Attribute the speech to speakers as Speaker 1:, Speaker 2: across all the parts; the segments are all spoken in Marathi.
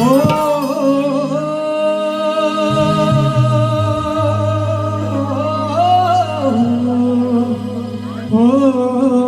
Speaker 1: oh, oh, oh.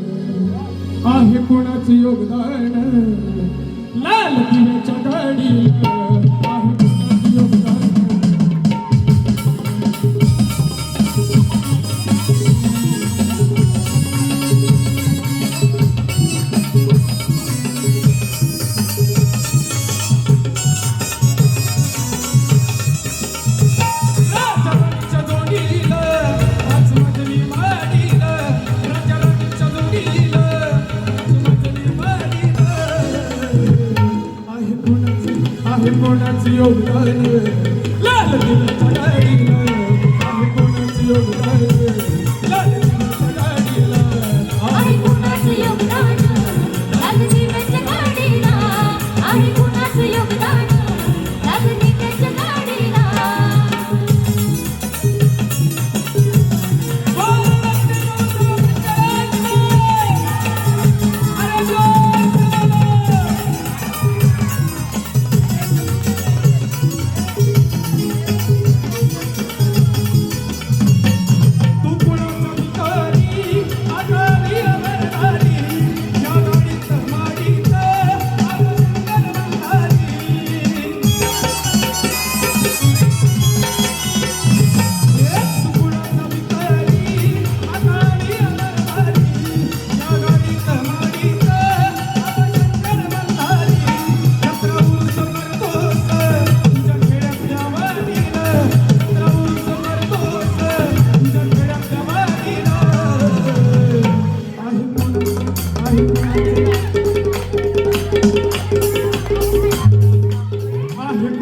Speaker 1: आहे कोणाचं योगदान? लाल पिण्याच्या गाडी Lord,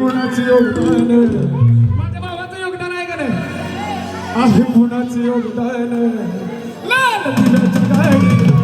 Speaker 1: कुणाचं योगदान? माझ्या भावाचं योगदान आहे का नाही? आहे कुणाचं योगदान? लाल दिल्याची गाडी.